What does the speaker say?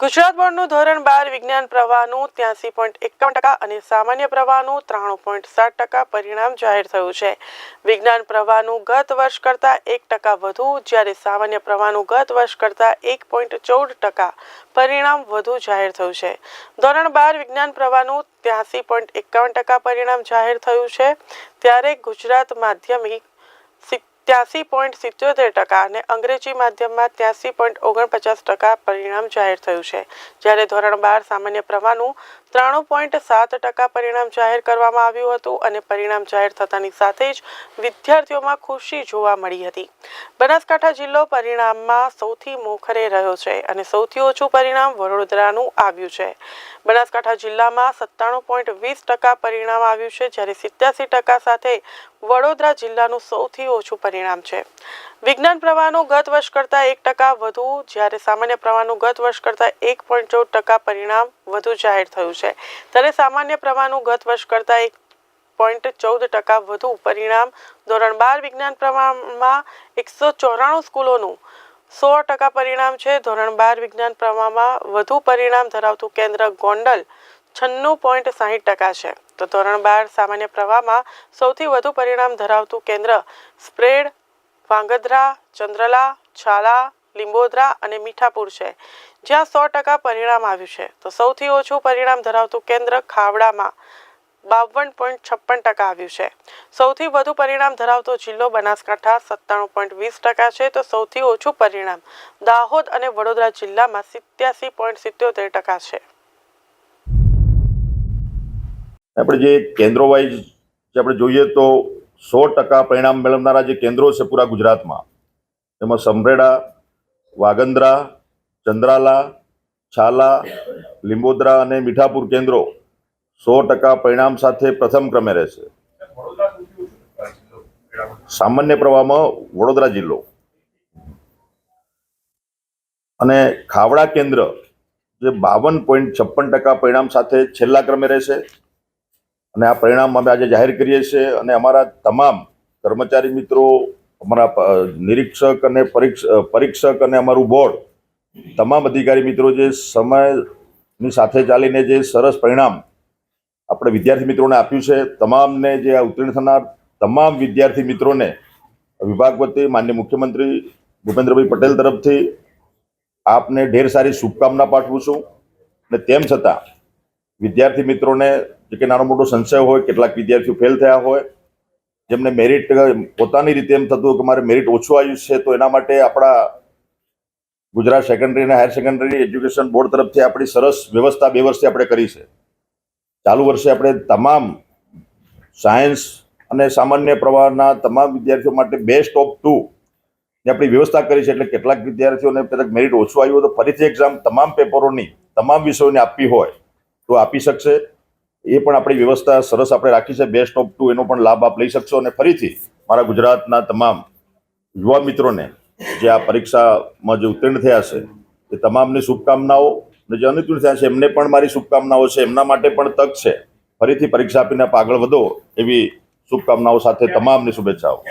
ગુજરાત બોર્ડનું ધોરણ બાર વિજ્ઞાન પ્રવાહનું ત્યાંસી પોઈન્ટ એકાવન ટકા અને સામાન્ય પ્રવાહનું ત્રાણું પોઈન્ટ સાત ટકા પરિણામ જાહેર થયું છે. વિજ્ઞાન પ્રવાહનું ગત વર્ષ કરતાં એક ટકા વધુ, જ્યારે સામાન્ય પ્રવાહનું ગત વર્ષ કરતાં એક પોઈન્ટ ચૌદ ટકા પરિણામ વધુ જાહેર થયું છે. ધોરણ બાર વિજ્ઞાન પ્રવાહનું ત્યાંસી પોઈન્ટ એકાવન ટકા પરિણામ જાહેર થયું છે. ત્યારે ગુજરાત માધ્યમિક ત્યાસી પોઈન્ટ સિત્યોતેર ટકા અને અંગ્રેજી માધ્યમમાં ત્યાસી પોઈન્ટ ઓગણપચાસ ટકા પરિણામ જાહેર થયું છે. જ્યારે ધોરણ બાર સામાન્ય પ્રવાહનું ત્રાણું પોઈન્ટ સાત ટકા પરિણામ જાહેર કરવામાં આવ્યું હતું અને પરિણામ જાહેર થતાની સાથે જ વિદ્યાર્થીઓમાં ખુશી જોવા મળી હતી. બનાસકાંઠા જિલ્લો પરિણામમાં સૌથી મોખરે રહ્યો છે અને સૌથી ઓછું પરિણામ વડોદરાનું આવ્યું છે. બનાસકાંઠા જિલ્લામાં સત્તાણું પોઈન્ટ વીસ ટકા પરિણામ આવ્યું છે, જ્યારે સિત્યાસી ટકા સાથે વડોદરા જિલ્લાનું સૌથી ઓછું પરિણામ છે. વિજ્ઞાન પ્રવાહનું ગત વર્ષ કરતાં એક ટકા વધુ, જ્યારે સામાન્ય પ્રવાહનું ગત વર્ષ કરતાં એક પોઈન્ટ ચૌદ ટકા પરિણામ વધુ જાહેર થયું છે. ત્યારે સામાન્ય પ્રવાહનું ગત વર્ષ કરતાં એક પોઈન્ટ ચૌદ ટકા વધુ પરિણામ ધોરણ બાર વિજ્ઞાન પ્રમાણમાં એકસો ચોરાણું સ્કૂલોનું સો ટકા પરિણામ છે. ધોરણ બાર વિજ્ઞાન પ્રમાણમાં વધુ પરિણામ ધરાવતું કેન્દ્ર ગોંડલ છન્નું પોઈન્ટ સાહીઠ ટકા છે. તો ધોરણ બાર સામાન્ય પ્રવાહમાં સૌથી વધુ પરિણામ ધરાવતું કેન્દ્ર સ્પ્રેડ, વાંગધ્રા, ચંદ્રલા, છાલા, લીંબોદરા અને મીઠાપુર છે. જ્યાં સો ટકા પરિણામ આવ્યું છે. તો સૌથી ઓછું પરિણામ ધરાવતું કેન્દ્ર ખાવડામાં બાવન પોઈન્ટ છપ્પન ટકા આવ્યું છે. સૌથી વધુ પરિણામ ધરાવતો જિલ્લો બનાસકાંઠા સત્તાણું પોઈન્ટ વીસ ટકા છે. તો સૌથી ઓછું પરિણામ દાહોદ અને વડોદરા જિલ્લામાં સિત્યાસી પોઈન્ટ સિત્યોતેર ટકા છે. આપણે જે કેન્દ્રો વાઇઝ આપણે જોઈએ તો સો ટકા પરિણામ મેળવનારા જે કેન્દ્રો છે પૂરા ગુજરાતમાં એમાં સમરેડા, વાગંદ્રા, ચંદ્રાલા, છાલા, લીંબોદરા અને મીઠાપુર કેન્દ્રો સો ટકા પરિણામ સાથે પ્રથમ ક્રમે રહેશે. સામાન્ય પ્રવાહમાં વડોદરા જિલ્લો. અને ખાવડા કેન્દ્ર જે બાવન પોઈન્ટ છપ્પન ટકા પરિણામ સાથે છેલ્લા ક્રમે રહેશે. અને આ પરિણામ અમે આજે જાહેર કરીએ છીએ અને અમારા તમામ કર્મચારી મિત્રો, અમારા નિરીક્ષક અને પરીક્ષ, પરીક્ષક અને અમારું બોર્ડ, તમામ અધિકારી મિત્રો જે સમયની સાથે ચાલીને જે સરસ પરિણામ આપણે વિદ્યાર્થી મિત્રોને આપ્યું છે. તમામને જે આ ઉત્તીર્ણ થનાર તમામ વિદ્યાર્થી મિત્રોને વિભાગ વતી માન્ય મુખ્યમંત્રી ભૂપેન્દ્રભાઈ પટેલ તરફથી આપને ઢેર સારી શુભકામના પાઠવું છું. અને તેમ છતાં વિદ્યાર્થી મિત્રોને જે કે નાનો મોટો સંશય હોય, કેટલાક વિદ્યાર્થીઓ ફેલ થયા હોય, જેમને મેરિટ પોતાની રીતે એમ થતું કે મારે મેરિટ ઓછું આવ્યું છે, તો એના માટે આપણા ગુજરાત સેકન્ડરી અને હાયર સેકન્ડરી એજ્યુકેશન બોર્ડ તરફથી આપણી સરસ વ્યવસ્થા બે વર્ષથી આપણે કરી છે. ચાલુ વર્ષે આપણે તમામ સાયન્સ અને સામાન્ય પ્રવાહના તમામ વિદ્યાર્થીઓ માટે બેસ્ટ ઓફ ટુ ની આપણી વ્યવસ્થા કરી છે. એટલે કેટલાક વિદ્યાર્થીઓને કદાચ મેરિટ ઓછું આવ્યું તો ફરીથી એક્ઝામ તમામ પેપરોની તમામ વિષયોની આપવી હોય તો આપી શકશે. એ પણ આપણી વ્યવસ્થા સરસ આપણે રાખી છે. બેસ્ટ ઓફ ટુ એનો પણ લાભ આપ લઈ શકશો અને ફરીથી મારા ગુજરાતના તમામ યુવા મિત્રોને જે આ પરીક્ષામાં જે ઉત્તીર્ણ થયા છે, એ તમામની શુભકામનાઓ. અને જે અનુત્તીર્ણ થયા છે, એમને પણ મારી શુભકામનાઓ છે, એમના માટે પણ તક છે. ફરીથી પરીક્ષા આપીને આપ આગળ વધો એવી શુભકામનાઓ સાથે તમામની શુભેચ્છાઓ.